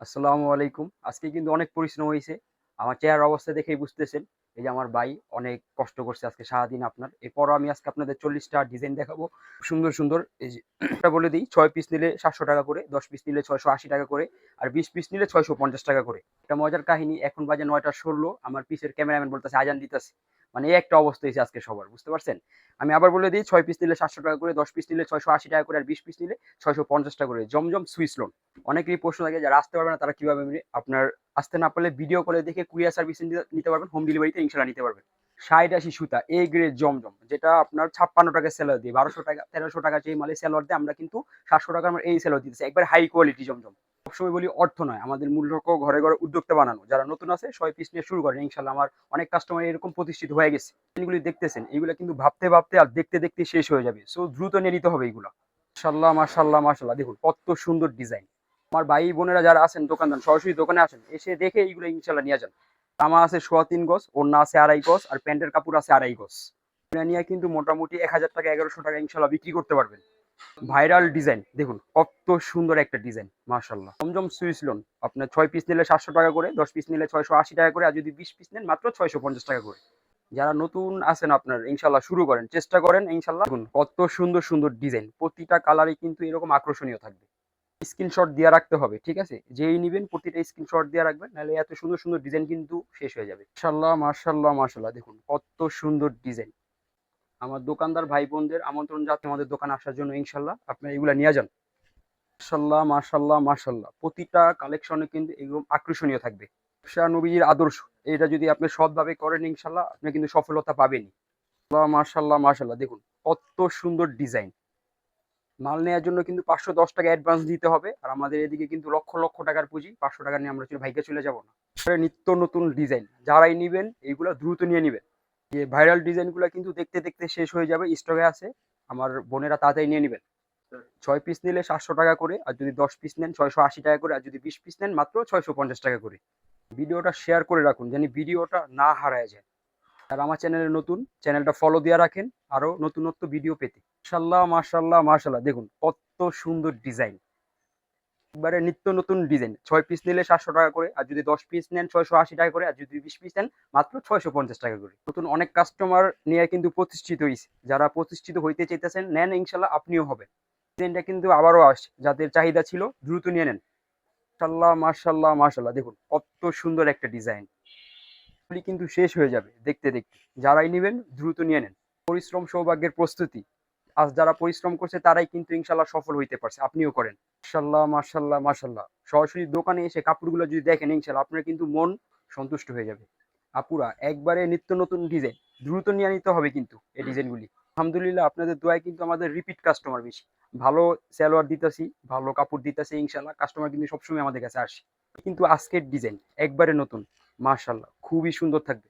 আসসালামু আলাইকুম। আজকে কিন্তু অনেক পরিশ্রম হয়েছে। আমার চেহারার অবস্থা দেখেই বুঝতেছেন। এই যে আমার ভাই অনেক কষ্ট করছে আজকে, সারাদিন আপনার। এরপরও আমি আজকে আপনাদের চল্লিশটা ডিজাইন দেখাবো। সুন্দর সুন্দর, এই যে বলে দিই, ছয় পিস নিলে সাতশো টাকা করে, দশ পিস নিলে ছয়শো আশি টাকা করে, আর বিশ পিস নিলে ছয়শো পঞ্চাশ টাকা করে। এটা মজার কাহিনী, এখন বাজে নয়টা ষোলো, আমার পিসের ক্যামেরাম্যান বলতেছে, আজান দিতেছে। মানে এই একটা অবস্থা হয়েছে আজকে সবার, বুঝতে পারছেন? আমি আবার বলে দিই, ছয় পিস নিলে সাতশো টাকা করে, দশ পিস নিলে ছয়শো আশি টাকা করে, আর বিশ পিস নিলে ছয়শো পঞ্চাশ টাকা করে, জমজম সুইস লোন অনেকেরই প্রশ্ন থাকে যারা আসতে পারবে না, তারা কীভাবে আপনার আসতে না পারলে ভিডিও করে দেখে কুরিয়ার সার্ভিস নিতে পারবেন হোম ডেলিভারিতে ইনশাল্লাহ নিতে পারবেন। ষাট আশি সুতা এ গ্রেড জমজম, যেটা আপনার ছাপ্পান্ন টাকা সেলার দিয়ে, বারোশো টাকা, তেরোশো টাকা যে মালে সেলার দিয়ে, আমরা কিন্তু সাতশো টাকা আমরা এই সেলার দিতেছি। একবার হাই কোয়ালিটি জমজম। সবসময় বলি অর্থ নয়, আমাদের মূল লক্ষ্য ঘরে ঘরে উদ্যোক্তা বানানো। যারা নতুন আছে, ছয় পিস নিয়ে শুরু করেন ইনশাল্লাহ আমার অনেক কাস্টমার এরকম প্রতিষ্ঠিত হয়ে গেছে। এগুলি দেখতেছেন, এগুলো কিন্তু ভাবতে ভাবতে আর দেখতে দেখতে শেষ হয়ে যাবে। সো দ্রুত নিয়ে নিতে হবে এগুলো। মাশাল্লাহ মাশাল্লাহ মাশাল্লাহ দেখুন কত সুন্দর ডিজাইন আমার ভাই বোনেরা যারা আছেন দোকানদার, সরাসরি দোকানে আসেন, এসে দেখে এইগুলো ইনশাল্লাহ নিয়ে যান। জামা আছে সোয়া তিন গজ, ওড়না আছে আড়াই গজ, আর প্যান্টের কাপড় আছে আড়াই গজ। নিয়ে কিন্তু মোটামুটি এক হাজার টাকা, এগারোশো টাকা ইনশাল্লাহ বিক্রি করতে পারবেন। ভাইরাল ডিজাইন, দেখুন কত সুন্দর একটা ডিজাইন মাশাল্লাহ জমজম সুইস লোন, আপনার ছয় পিস নিলে সাতশো টাকা করে, দশ পিস নিলে ছয়শো আশি টাকা করে, আর যদি বিশ পিস নেন মাত্র ছয়শো পঞ্চাশ টাকা করে। যারা নতুন আছেন আপনার ইনশাল্লাহ শুরু করেন, চেষ্টা করেন ইনশাল্লাহ দেখুন কত সুন্দর সুন্দর ডিজাইন, প্রতিটা কালারই কিন্তু এরকম আকর্ষণীয় থাকবে। স্ক্রিনশট দিয়ে রাখতে হবে, ঠিক আছে? যেই নিবেন প্রতিটা স্ক্রিনশট দিয়ে রাখবেন, নাহলে এত সুন্দর সুন্দর ডিজাইন কিন্তু শেষ হয়ে যাবে। মাশাল্লাহ মাশাল্লাহ মাশাল্লাহ দেখুন কত সুন্দর ডিজাইন আমার দোকানদার ভাই বোনদের আমন্ত্রণ যাচ্ছে আমাদের দোকানে আসার জন্য ইনশাল্লাহ আপনারা এগুলা নিয়ে যান। মাশাল্লাহ মাশাল্লাহ মাশাল্লাহ প্রতিটা কালেকশনে কিন্তু এরকম আকর্ষণীয় থাকবে। শাহ নবীজির আদর্শ। এটা যদি আপনি সৎভাবে করেন ইনশাল্লাহ আপনি কিন্তু সফলতা পাবেনই। মাশাল্লাহ মাশাল্লাহ দেখুন কত সুন্দর ডিজাইন মাল নেওয়ার জন্য কিন্তু পাঁচশো দশ টাকা অ্যাডভান্স দিতে হবে। আর আমাদের এদিকে কিন্তু লক্ষ লক্ষ টাকার পুঁজি, পাঁচশো টাকা নিয়ে আমরা ভাইকে চলে যাব না। নিত্য নতুন ডিজাইন যারাই নিবেন, এইগুলো দ্রুত নিয়ে নেবেন। যে ভাইরাল ডিজাইনগুলো কিন্তু দেখতে দেখতে শেষ হয়ে যাবে স্টকে আছে। আমার বোনেরা তাড়াতাড়ি নিয়ে নেবেন। ছয় পিস নিলে সাতশো টাকা করে, আর যদি দশ পিস নেন, ছয়শো আশি টাকা করে, আর যদি বিশ পিস নেন, মাত্র ছয়শো পঞ্চাশ টাকা করে। ভিডিওটা শেয়ার করে রাখুন, যেন ভিডিওটা না হারায় যায়। আর আমার চ্যানেলে নতুন, চ্যানেলটা ফলো দিয়ে রাখেন, আরও নতুনত্ব ভিডিও পেতে। মাশাল্লাহ মাশাল্লাহ মাশাল্লাহ দেখুন, কত সুন্দর ডিজাইন একবারে নিত্য নতুন ডিজাইন ছয় পিস নিলে সাতশো টাকা করে, আর যদি দশ পিস নেন, ছয়শো আশি টাকা করে, আর যদি বিশ পিস নেন, মাত্র ছয়শো পঞ্চাশ টাকা করে। নতুন অনেক কাস্টমার নিয়ে কিন্তু প্রতিষ্ঠিত হয়েছে। যারা প্রতিষ্ঠিত হইতে চাইতেছেন, নেন ইনশাল্লাহ আপনিও হবেন। ডিজাইনটা কিন্তু আবারও আসছে। যাদের চাহিদা ছিল, দ্রুত নিয়ে নেন। মাশাল্লাহ মাশাল্লাহ মাশাল্লাহ দেখুন, কত সুন্দর একটা ডিজাইন এগুলি কিন্তু শেষ হয়ে যাবে দেখতে দেখতে। যারাই নেবেন, দ্রুত নিয়ে নেন। পরিশ্রম সৌভাগ্যের প্রস্তুতি। আজ যারা পরিশ্রম করছে, তারাই কিন্তু ইনশাল্লাহ সফল হইতে পারছে। আপনিও করেন। মাশাল্লাহ মাশাল্লাহ মাশাল্লাহ সরাসরি দোকানে এসে কাপড়গুলো যদি দেখেন ইনশাল্লাহ আপনার কিন্তু মন সন্তুষ্ট হয়ে যাবে। আপুরা, একবারে নিত্য নতুন ডিজাইন। দ্রুত নিয়ে নিতে হবে কিন্তু এই ডিজাইনগুলি। আলহামদুলিল্লাহ, আপনাদের দোয়ায় কিন্তু আমাদের রিপিট কাস্টমার বেশি। ভালো স্যালোয়ার দিতেছি, ভালো কাপড় দিতেছি ইনশাল্লাহ কাস্টমার কিন্তু সবসময় আমাদের কাছে আসে। কিন্তু আজকের ডিজাইন একবারে নতুন। মাশাল্লাহ খুবই সুন্দর থাকবে।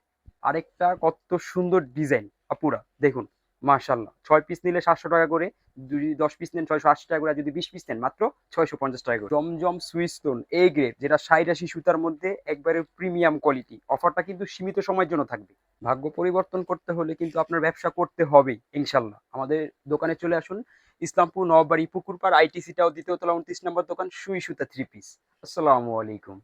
আরেকটা কত সুন্দর ডিজাইন, আপুরা, দেখুন মাশাল্লাহ ছয় পিস নিলে সাতশো টাকা করে যদি দশ পিস নেন ছয়শো আশি টাকা করে যদি বিশ পিস নেন মাত্র ছয়শো পঞ্চাশ টাকা করে। জমজম সুইস্টোন এ গ্রেড যেটা ষাট আশি সুতার মধ্যে একবারে প্রিমিয়াম কোয়ালিটি অফারটা কিন্তু সীমিত সময়ের জন্য থাকবে। ভাগ্য পরিবর্তন করতে হলে কিন্তু আপনার ব্যবসা করতে হবেই ইনশাল্লাহ আমাদের দোকানে চলে আসুন, ইসলামপুর নববাড়ি পুকুরপাড় আইটিসিটাও দ্বিতীয় তলা উনত্রিশ নম্বর দোকান সুই সুতা থ্রি পিস আসসালামু আলাইকুম।